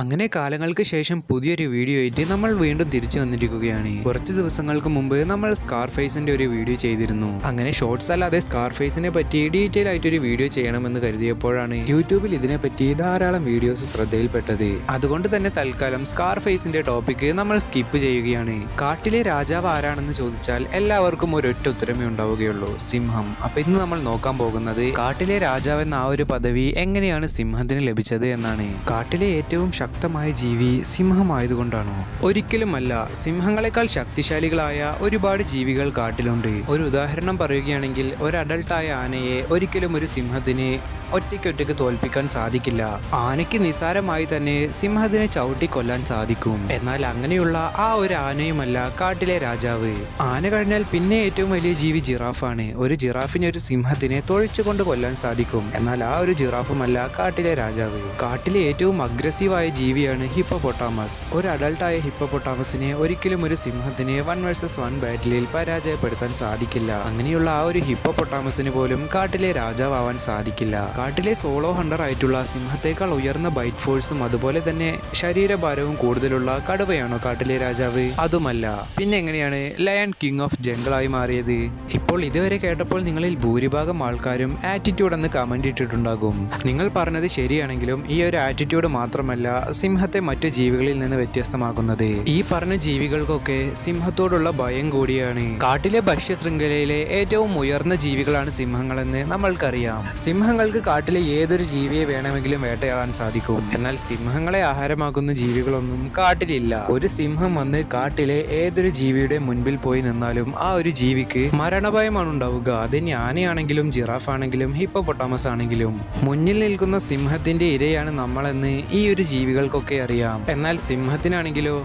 അങ്ങനെ കാലങ്ങൾക്ക് ശേഷം പുതിയൊരു വീഡിയോ ആയിട്ട് നമ്മൾ വീണ്ടും തിരിച്ചു വന്നിരിക്കുകയാണ്. കുറച്ച് ദിവസങ്ങൾക്ക് മുമ്പ് നമ്മൾ സ്കാർ സ്കാർഫേസിന്റെ ഒരു വീഡിയോ ചെയ്തിരുന്നു. അങ്ങനെ ഷോർട്സ് അല്ലാതെ സ്കാർഫേസിനെ പറ്റി ഡീറ്റെയിൽ ആയിട്ട് ഒരു വീഡിയോ ചെയ്യണമെന്ന് കരുതിയപ്പോഴാണ് യൂട്യൂബിൽ ഇതിനെപ്പറ്റി ധാരാളം വീഡിയോസ് ശ്രദ്ധയിൽപ്പെട്ടത്. അതുകൊണ്ട് തന്നെ തൽക്കാലം സ്കാർ ഫേസിന്റെ ടോപ്പിക്ക് നമ്മൾ സ്കിപ്പ് ചെയ്യുകയാണ്. കാട്ടിലെ രാജാവ് ആരാണെന്ന് ചോദിച്ചാൽ എല്ലാവർക്കും ഒരൊറ്റ ഉത്തരമേ ഉണ്ടാവുകയുള്ളൂ. സിംഹം. അപ്പൊ ഇന്ന് നമ്മൾ നോക്കാൻ പോകുന്നത് കാട്ടിലെ രാജാവ് എന്ന ആ ഒരു പദവി എങ്ങനെയാണ് സിംഹത്തിന് ലഭിച്ചത് എന്നാണ്. കാട്ടിലെ ഏറ്റവും ശക്തമായ ജീവി സിംഹമായതുകൊണ്ടാണോ? ഒരിക്കലുമല്ല സിംഹങ്ങളെക്കാൾ ശക്തിശാലികളായ ഒരുപാട് ജീവികൾ കാട്ടിലുണ്ട്. ഒരു ഉദാഹരണം പറയുകയാണെങ്കിൽ ഒരു അഡൾട്ടായ ആനയെ ഒരിക്കലും ഒരു സിംഹത്തിന് ഒറ്റയ്ക്കൊറ്റയ്ക്ക് തോൽപ്പിക്കാൻ സാധിക്കില്ല. ആനയ്ക്ക് നിസാരമായി തന്നെ സിംഹത്തിനെ ചവിട്ടിക്കൊല്ലാൻ സാധിക്കും. എന്നാൽ അങ്ങനെയുള്ള ആ ഒരു ആനയുമല്ല കാട്ടിലെ രാജാവ്. ആന കഴിഞ്ഞാൽ പിന്നെ ഏറ്റവും വലിയ ജീവി ജിറാഫാണ്. ഒരു ജിറാഫിനെ ഒരു സിംഹത്തിനെ തൊഴിച്ചുകൊണ്ട് കൊല്ലാൻ സാധിക്കും. എന്നാൽ ആ ഒരു ജിറാഫുമല്ല കാട്ടിലെ രാജാവ്. കാട്ടിലെ ഏറ്റവും അഗ്രസീവായ ജീവിയാണ് ഹിപ്പോപൊട്ടാമസ് ഒരു അഡൾട്ടായ ഹിപ്പോപൊട്ടാമസിനെ ഒരിക്കലും ഒരു സിംഹത്തിന് വൺ വേഴ്സസ് വൺ ബാറ്റിലിൽ പരാജയപ്പെടുത്താൻ സാധിക്കില്ല. അങ്ങനെയുള്ള ആ ഒരു ഹിപ്പോപൊട്ടാമസിന് പോലും കാട്ടിലെ രാജാവാൻ സാധിക്കില്ല. കാട്ടിലെ സോളോ ഹണ്ടർ ആയിട്ടുള്ള സിംഹത്തേക്കാൾ ഉയർന്ന ബൈറ്റ് ഫോഴ്സും അതുപോലെ തന്നെ ശരീരഭാരവും കൂടുതലുള്ള കടുവയാണോ കാട്ടിലെ രാജാവ്? അതുമല്ല. പിന്നെ എങ്ങനെയാണ് ലയൺ കിങ് ഓഫ് ജംഗിളായി മാറിയത്? ഇപ്പോൾ ഇതുവരെ കേട്ടപ്പോൾ നിങ്ങളിൽ ഭൂരിഭാഗം ആൾക്കാരും ആറ്റിറ്റ്യൂഡ് എന്ന് കമന്റ് ഇട്ടിട്ടുണ്ടാകും. നിങ്ങൾ പറഞ്ഞത് ശരിയാണെങ്കിലും ഈ ഒരു ആറ്റിറ്റ്യൂഡ് മാത്രമല്ല സിംഹത്തെ മറ്റു ജീവികളിൽ നിന്ന് വ്യത്യസ്തമാക്കുന്നത്. ഈ പറഞ്ഞ ജീവികൾക്കൊക്കെ സിംഹത്തോടുള്ള ഭയം കൂടിയാണ്. കാട്ടിലെ ഭക്ഷ്യ ശൃംഖലയിലെ ഏറ്റവും ഉയർന്ന ജീവികളാണ് സിംഹങ്ങളെന്ന് നമ്മൾക്കറിയാം. സിംഹങ്ങൾക്ക് കാട്ടിലെ ഏതൊരു ജീവിയെ വേണമെങ്കിലും വേട്ടയാടാൻ സാധിക്കും. എന്നാൽ സിംഹങ്ങളെ ആഹാരമാക്കുന്ന ജീവികളൊന്നും കാട്ടിലില്ല. ഒരു സിംഹം വന്ന് കാട്ടിലെ ഏതൊരു ജീവിയുടെ മുൻപിൽ പോയി നിന്നാലും ആ ഒരു ജീവിക്ക് മരണഭയമാണ് ഉണ്ടാവുക അത് ആനയാണെങ്കിലും ജിറാഫ് ആണെങ്കിലും ഹിപ്പോപൊട്ടാമസ് ആണെങ്കിലും മുന്നിൽ നിൽക്കുന്ന സിംഹത്തിന്റെ ഇരയാണ് നമ്മളെന്ന് ഈ ഒരു ജീവികൾക്കൊക്കെ അറിയാം. എന്നാൽ സിംഹത്തിനാണെങ്കിലോ?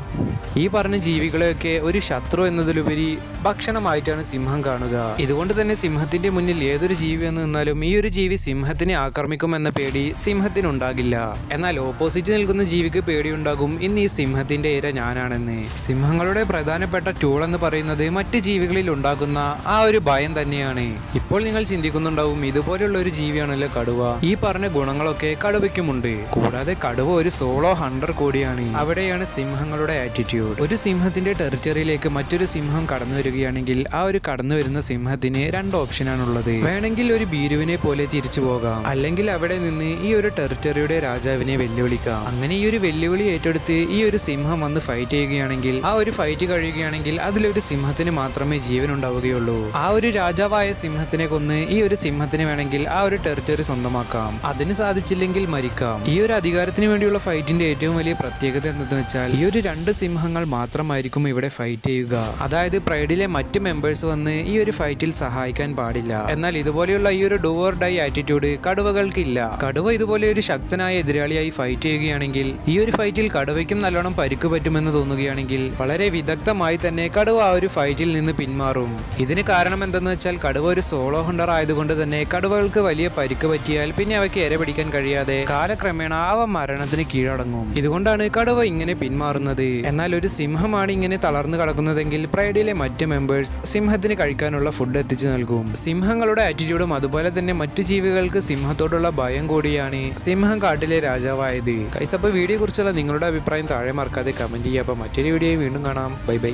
ഈ പറഞ്ഞ ജീവികളെയൊക്കെ ഒരു ശത്രു എന്നതിലുപരി ഭക്ഷണമായിട്ടാണ് സിംഹം കാണുക. ഇതുകൊണ്ട് തന്നെ സിംഹത്തിന്റെ മുന്നിൽ ഏതൊരു ജീവി എന്ന് നിന്നാലും ഈ ഒരു ജീവി സിംഹത്തിനെ ആക്രമിക്കുമെന്ന പേടി സിംഹത്തിനുണ്ടാകില്ല. എന്നാൽ ഓപ്പോസിറ്റ് നിൽക്കുന്ന ജീവിക്ക് പേടിയുണ്ടാകും. ഇന്ന് ഈ സിംഹത്തിന്റെ ഇര ഞാനാണെന്ന്. സിംഹങ്ങളുടെ പ്രധാനപ്പെട്ട ടൂൾ എന്ന് പറയുന്നത് മറ്റ് ജീവികളിൽ ഉണ്ടാക്കുന്ന ആ ഒരു ഭയം തന്നെയാണ്. ഇപ്പോൾ നിങ്ങൾ ചിന്തിക്കുന്നുണ്ടാവും ഇതുപോലെയുള്ള ഒരു ജീവിയാണല്ലോ കടുവ. ഈ പറഞ്ഞ ഗുണങ്ങളൊക്കെ കടുവയ്ക്കുമുണ്ട്. കൂടാതെ കടുവ ഒരു സോളോ ഹണ്ടർ കൂടിയാണ്. അവിടെയാണ് സിംഹങ്ങളുടെ ആറ്റിറ്റ്യൂഡ് ഒരു സിംഹത്തിന്റെ ടെറിറ്ററിയിലേക്ക് മറ്റൊരു സിംഹം കടന്നു വരികയാണെങ്കിൽ ആ ഒരു കടന്നു വരുന്ന സിംഹത്തിന് രണ്ട് ഓപ്ഷനാണുള്ളത് വേണമെങ്കിൽ ഒരു ഭീരുവിനെ പോലെ തിരിച്ചു പോകാം. അല്ലെങ്കിൽ അവിടെ നിന്ന് ഈ ഒരു ടെറിറ്ററിയുടെ രാജാവിനെ വെല്ലുവിളിക്കാം. അങ്ങനെ ഈ ഒരു വെല്ലുവിളി ഏറ്റെടുത്ത് ഈ ഒരു സിംഹം വന്ന് ഫൈറ്റ് ചെയ്യുകയാണെങ്കിൽ ആ ഒരു ഫൈറ്റ് കഴിയുകയാണെങ്കിൽ അതിലൊരു സിംഹത്തിന് മാത്രമേ ജീവൻ ഉണ്ടാവുകയുള്ളൂ. ആ ഒരു രാജാവായ സിംഹത്തിനെ കൊന്ന് ഈ ഒരു സിംഹത്തിന് വേണമെങ്കിൽ ആ ഒരു ടെറിറ്ററി സ്വന്തമാക്കാം. അതിന് സാധിച്ചില്ലെങ്കിൽ മരിക്കാം. ഈ ഒരു അധികാരത്തിന് വേണ്ടിയുള്ള ഫൈറ്റിന്റെ ഏറ്റവും വലിയ പ്രത്യേകത എന്തെന്ന് വെച്ചാൽ ഈ ഒരു രണ്ട് സിംഹങ്ങൾ മാത്രമായിരിക്കും ഇവിടെ ഫൈറ്റ് ചെയ്യുക. അതായത് പ്രൈഡിലെ മറ്റ് മെമ്പേഴ്സ് വന്ന് ഈ ഒരു ഫൈറ്റിൽ സഹായിക്കാൻ പാടില്ല. എന്നാൽ ഇതുപോലെയുള്ള ഈ ഒരു ഡോർ ഡൈ ആറ്റിറ്റ്യൂഡ് കടുവകൾക്കില്ല. കടുവ ഇതുപോലെ ഒരു ശക്തനായ എതിരാളിയായി ഫൈറ്റ് ചെയ്യുകയാണെങ്കിൽ ഈ ഒരു ഫൈറ്റിൽ കടുവയ്ക്കും നല്ലോണം പരിക്ക് പറ്റുമെന്ന് തോന്നുകയാണെങ്കിൽ വളരെ വിദഗ്ധമായി തന്നെ കടുവ ആ ഒരു ഫൈറ്റിൽ നിന്ന് പിന്മാറും. ഇതിന് കാരണം എന്തെന്ന് വെച്ചാൽ കടുവ ഒരു സോളോ ഹണ്ടർ ആയതുകൊണ്ട് തന്നെ കടുവകൾക്ക് വലിയ പരിക്ക് പറ്റിയാൽ പിന്നെ അവയ്ക്ക് ഇര പിടിക്കാൻ കഴിയാതെ കാലക്രമേണ അവ മരണത്തിന് കീഴടങ്ങും. ഇതുകൊണ്ടാണ് കടുവ ഇങ്ങനെ പിന്മാറുന്നത്. എന്നാൽ ഒരു സിംഹമാണ് ഇങ്ങനെ തളർന്നു കിടക്കുന്നതെങ്കിൽ പ്രൈഡിലെ മറ്റ് മെമ്പേഴ്സ് സിംഹത്തിന് കഴിക്കാനുള്ള ഫുഡ് എത്തിച്ചു നൽകും. സിംഹങ്ങളുടെ ആറ്റിറ്റ്യൂഡും അതുപോലെ തന്നെ മറ്റു ജീവികൾക്ക് സിംഹത്തോടുള്ള ഭയം കൂടിയാണ് സിംഹം കാട്ടിലെ രാജാവായത്. കൈസപ്പ് വീഡിയോ കുറിച്ചുള്ള നിങ്ങളുടെ അഭിപ്രായം താഴെ മറക്കാതെ കമന്റ് ചെയ്യുക. അപ്പോൾ മറ്റൊരു വീഡിയോയും വീണ്ടും കാണാം. Bye bye.